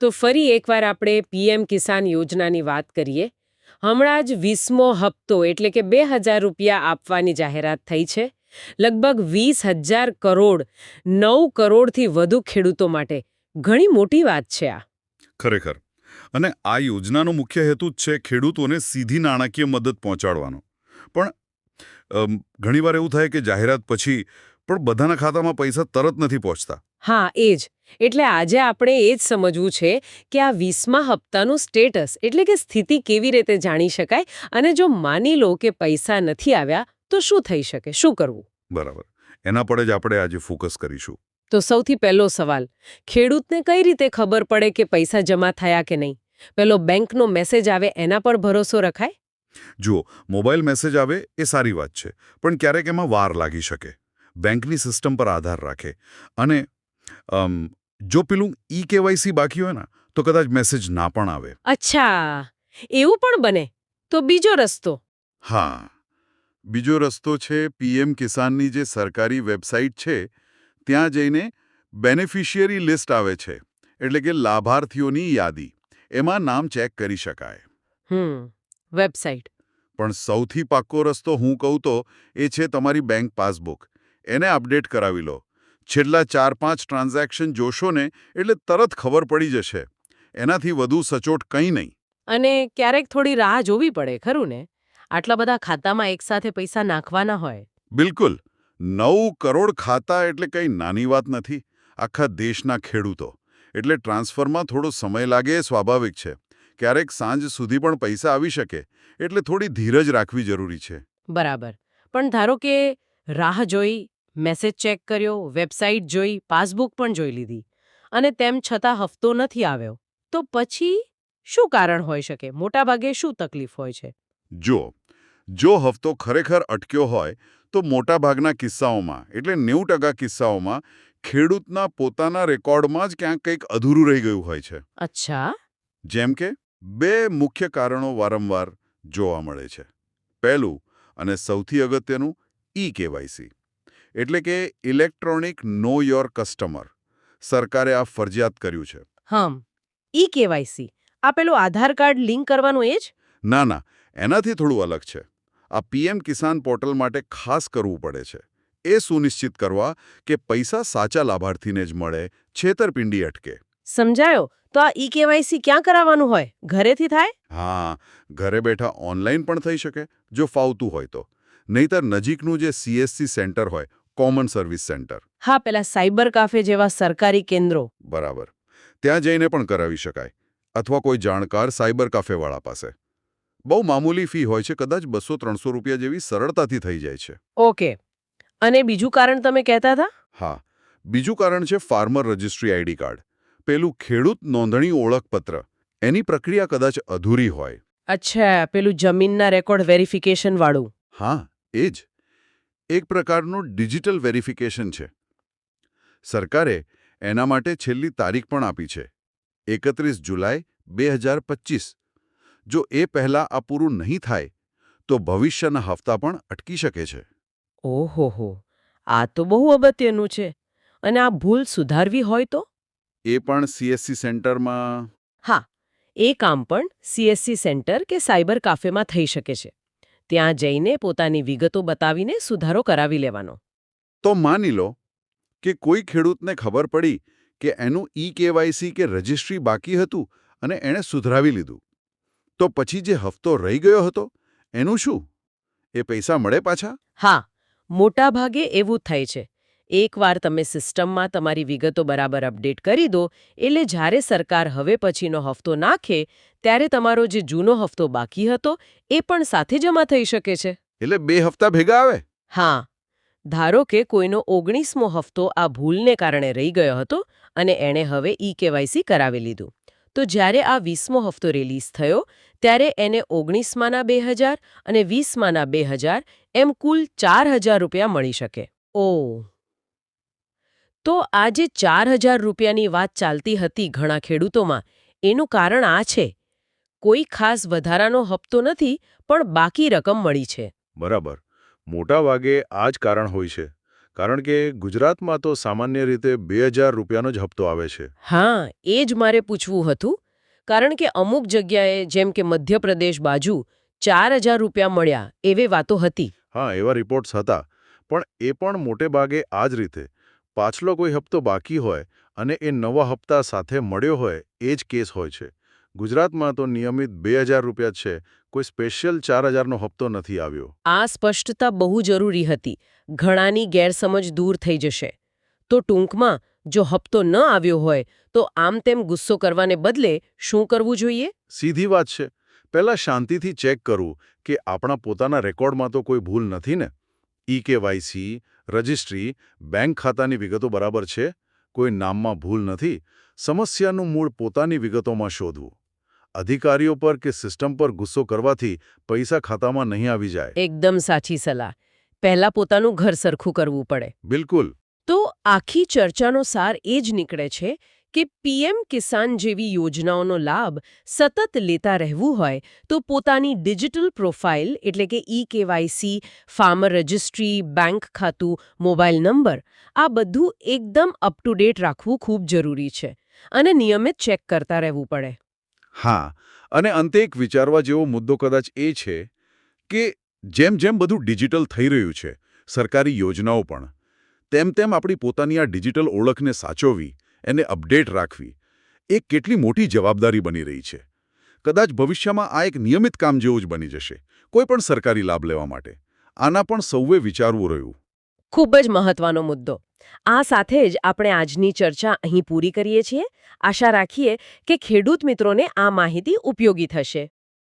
તો ફરી એકવાર આપણે પીએમ કિસાન યોજનાની વાત કરીએ. હમણાં જ વીસમો હપ્તો એટલે કે બે હજાર રૂપિયા આપવાની જાહેરાત થઈ છે. લગભગ વીસ હજાર કરોડ, નવ કરોડથી વધુ ખેડૂતો માટે. ઘણી મોટી વાત છે આ. ખરેખર. અને આ યોજનાનો મુખ્ય હેતુ જ છે ખેડૂતોને સીધી નાણાકીય મદદ પહોંચાડવાનો. પણ ઘણીવાર એવું થાય કે જાહેરાત પછી પણ બધાના ખાતામાં પૈસા તરત નથી પહોંચતા. હા એ જ એટલે આજે આપણે એ જ સમજવું છે કે આ વીસમા હપ્તાનું સ્ટેટસ એટલે કે સ્થિતિ કેવી રીતે જાણી શકાય અને જો માની લો કે પૈસા નથી આવ્યા તો શું થઈ શકે? શું કરવું? બરાબર. એના પર જ આપણે આજે ફોકસ કરીશું. તો સૌથી પહેલો સવાલ ખેડૂતને કઈ રીતે ખબર પડે કે પૈસા જમા થયા કે નહીં? પેલો બેંકનો મેસેજ આવે એના પર ભરોસો રખાય? જુઓ મોબાઈલ મેસેજ આવે એ સારી વાત છે પણ ક્યારેક એમાં વાર લાગી શકે. બેંકની સિસ્ટમ પર આધાર રાખે. અને જો પેલું ઈ કેવાયસી બાકી હોય ને તો કદાચ મેસેજ ના પણ આવે. અચ્છા. એવું પણ બને? તો બીજો રસ્તો? હા. બીજો રસ્તો છે પીએમ કિસાનની જે સરકારી વેબસાઇટ છે ત્યાં જઈને બેનિફિશિયરી લિસ્ટ આવે છે એટલે કે લાભાર્થીઓની યાદી. એમાં નામ ચેક કરી શકાય. હમ. વેબસાઇટ. પણ સૌથી પાક્કો રસ્તો હું કહું તો એ છે તમારી બેંક પાસબુક. એને અપડેટ કરાવી લો. છેલ્લા ચાર પાંચ ટ્રાન્ઝેક્શન જોશો ને એટલે તરત ખબર પડી જશે. એનાથી વધુ સચોટ કંઈ નહીં. અને ક્યારેક થોડી રાહ જોવી પડે ખરું ને? આટલા બધા ખાતામાં એકસાથે પૈસા નાખવાના હોય. બિલકુલ. નવ કરોડ ખાતા એટલે કંઈ નાની વાત નથી. આખા દેશના ખેડૂતો. એટલે ટ્રાન્સફરમાં થોડો સમય લાગે એ સ્વાભાવિક છે. ક્યારેક સાંજ સુધી પણ પૈસા આવી શકે. એટલે થોડી ધીરજ રાખવી જરૂરી છે. બરાબર. પણ ધારો કે રાહ જોઈ મેસેજ ચેક કર્યો વેબસાઇટ જોઈ પાસબુક પણ જોઈ લીધી. અને તેમ છતાં હફતો નથી આવ્યો. તો પછી શું કારણ હોઈ શકે? મોટાભાગે શું તકલીફ હોય છે? જો જો હફતો ખરેખર અટક્યો હોય તો મોટાભાગના કિસ્સાઓમાં એટલે નેવું ટકા કિસ્સાઓમાં ખેડૂતના પોતાના રેકોર્ડમાં જ ક્યાંક કંઈક અધૂરું રહી ગયું હોય છે. અચ્છા. જેમ કે બે મુખ્ય કારણો વારંવાર જોવા મળે છે. પહેલું અને સૌથી અગત્યનું ઈ કેવાયસી. એટલે કે ઇલેક્ટ્રોનિક નો યોર કસ્ટમર. સરકારે આ ફરજિયાત કર્યું છે. હમ. E KYC. આ પેલું આધાર કાર્ડ લિંક કરવાનું એ જ? ના ના. એનાથી થોડું અલગ છે. આ પીએમ કિસાન પોર્ટલ માટે ખાસ કરવું પડે છે. એ સુનિશ્ચિત કરવા કે પૈસા સાચા લાભાર્થીને જ મળે છેતરપિંડી અટકે. સમજાયો? તો આ ઈ કેવાયસી ક્યાં કરાવવાનું હોય? ઘરેથી થાય? હા. ઘરે બેઠા ઓનલાઈન પણ થઈ શકે જો ફાવતું હોય તો. નહીતર નજીકનું જે સીએસસી સેન્ટર હોય કોમન સર્વિસ સેન્ટર. હા પેલા સાયબર કાફે જેવા સરકારી કેન્દ્રો. બરાબર. ત્યાં જઈને પણ કરાવી શકાય. અથવા કોઈ જાણકાર સાયબર કાફેવાળા પાસે. બહુ મામૂલી ફી હોય છે કદાચ બસો ત્રણસો રૂપિયા જેવી સરળતાથી થઈ જાય છે. ઓકે. અને બીજું કારણ તમે કહેતા હતા? હા. બીજું કારણ છે ફાર્મર રજિસ્ટ્રી આઈડી કાર્ડ. પેલું ખેડૂત નોંધણી ઓળખપત્ર. એની પ્રક્રિયા કદાચ અધૂરી હોય. અચ્છા પેલું જમીનના રેકોર્ડ વેરિફિકેશન વાળું. હા એ જ. એક પ્રકારનું ડિજિટલ વેરિફિકેશન છે. સરકારે એના માટે છેલ્લી તારીખ પણ આપી છે એકત્રીસ જુલાઈ બે જો એ પહેલાં આ પૂરું નહીં થાય તો ભવિષ્યના હપ્તા પણ અટકી શકે છે. ઓહોહો આ તો બહુ અગત્યનું છે. અને આ ભૂલ સુધારવી હોય તો? એ પણ સીએસસી સેન્ટરમાં? હા એ કામ પણ સીએસસી સેન્ટર કે સાયબર કાફેમાં થઈ શકે છે. ત્યાં જઈને પોતાની વિગતો બતાવીને સુધારો કરાવી લેવાનો. તો માની લો કે કોઈ ખેડૂતને ખબર પડી કે એનું ઈ કેવાયસી કે રજિસ્ટ્રી બાકી હતું અને એણે સુધરાવી લીધું. તો પછી જે હફતો રહી ગયો હતો એનું શું? એ પૈસા મળે પાછા? હા મોટાભાગે એવું થાય છે. એકવાર તમે સિસ્ટમમાં તમારી વિગતો બરાબર અપડેટ કરી દો એટલે જ્યારે સરકાર હવે પછીનો હફતો નાખે ત્યારે તમારો જે જૂનો હફતો બાકી હતો એ પણ સાથે જમા થઈ શકે છે. એટલે બે હપ્તા ભેગા આવે? હા. ધારો કે કોઈનો ઓગણીસમો હફતો આ ભૂલને કારણે રહી ગયો હતો અને એણે હવે ઈ કેવાયસી કરાવી લીધું. તો જ્યારે આ વીસમો હફતો રિલીઝ થયો ત્યારે એને ઓગણીસમાંના બે હજાર અને વીસમાંના બે હજાર એમ કુલ ચાર હજાર રૂપિયા મળી શકે. ઓ તો આ જે ચાર હજાર રૂપિયાની વાત ચાલતી હતી ઘણા ખેડૂતોમાં. એનું કારણ આ છે. કોઈ ખાસ વધારાનો હપ્તો નથી પણ બાકી રકમ મળી છે. બરાબર. મોટા ભાગે આ જ કારણ હોય છે. કારણ કે ગુજરાતમાં તો સામાન્ય રીતે બે હજાર રૂપિયાનો જ હપ્તો આવે છે. હા એ જ મારે પૂછવું હતું. કારણ કે અમુક જગ્યાએ જેમ કે મધ્યપ્રદેશ બાજુ ચાર હજાર રૂપિયા મળ્યા એવી વાતો હતી. હા એવા રિપોર્ટ્સ હતા. પણ એ પણ મોટે ભાગે આ જ રીતે. પાછલો કોઈ હપ્તો બાકી હોય અને એ નવા હપ્તા સાથે મળ્યો હોય એ જ કેસ હોય છે. ગુજરાતમાં તો નિયમિત બે હજાર રૂપિયા છે કોઈ સ્પેશિયલ ચાર હજારનો હપ્તો નથી આવ્યો. આ સ્પષ્ટતા બહુ જરૂરી હતી. ઘણાની ગેરસમજ દૂર થઈ જશે. તો ટૂંકમાં જો હપ્તો ન આવ્યો હોય તો આમ તેમ ગુસ્સો કરવાને બદલે શું કરવું જોઈએ? સીધી વાત છે. પહેલાં શાંતિથી ચેક કરવું કે આપણા પોતાના રેકોર્ડમાં તો કોઈ ભૂલ નથી ને? ઈ કેવાયસી રજિસ્ટ્રી બેંક ખાતાની વિગતો બરાબર છે? કોઈ નામમાં ભૂલ નથી? સમસ્યાનું મૂળ પોતાની વિગતોમાં શોધવું. અધિકારીઓ પર કે સિસ્ટમ પર ગુસ્સો કરવાથી પૈસા ખાતામાં નહીં આવી જાય. એકદમ સાચી સલાહ. પહેલા પોતાનું ઘર સરખું કરવું પડે. બિલકુલ. તો આખી ચર્ચાનો સાર એ જ નીકળે છે કે પીએમ કિસાન જેવી યોજનાઓનો લાભ સતત લેતા રહેવું હોય તો પોતાની ડિજિટલ પ્રોફાઇલ એટલે કે e KYC, farmer registry, bank ખાતું, મોબાઈલ નંબર આ બધું એકદમ અપ ટુ ડેટ રાખવું ખૂબ જરૂરી છે અને નિયમિત ચેક કરતા રહેવું પડે. હા, અને અંતે એક વિચારવા જેવો મુદ્દો કદાચ એ છે કે જેમ જેમ બધું ડિજિટલ થઈ રહ્યું છે, સરકારી યોજનાઓ પણ, તેમ તેમ આપણી પોતાની આ ડિજિટલ ઓળખને સાચવવી એને અપડેટ રાખવી, એ કેટલી મોટી જવાબદારી બની રહી છે. કદાચ ભવિષ્યમાં આ એક નિયમિત કામ જેવું જ બની જશે, કોઈ પણ સરકારી લાભ લેવા માટે. આના પણ સૌએ વિચારવું રહ્યું. ખૂબ જ મહત્વનો મુદ્દો. આ સાથે જ આપણે આજની ચર્ચા અહીં પૂરી કરીએ છીએ. આશા રાખીએ કે ખેડૂત મિત્રોને આ માહિતી ઉપયોગી થશે.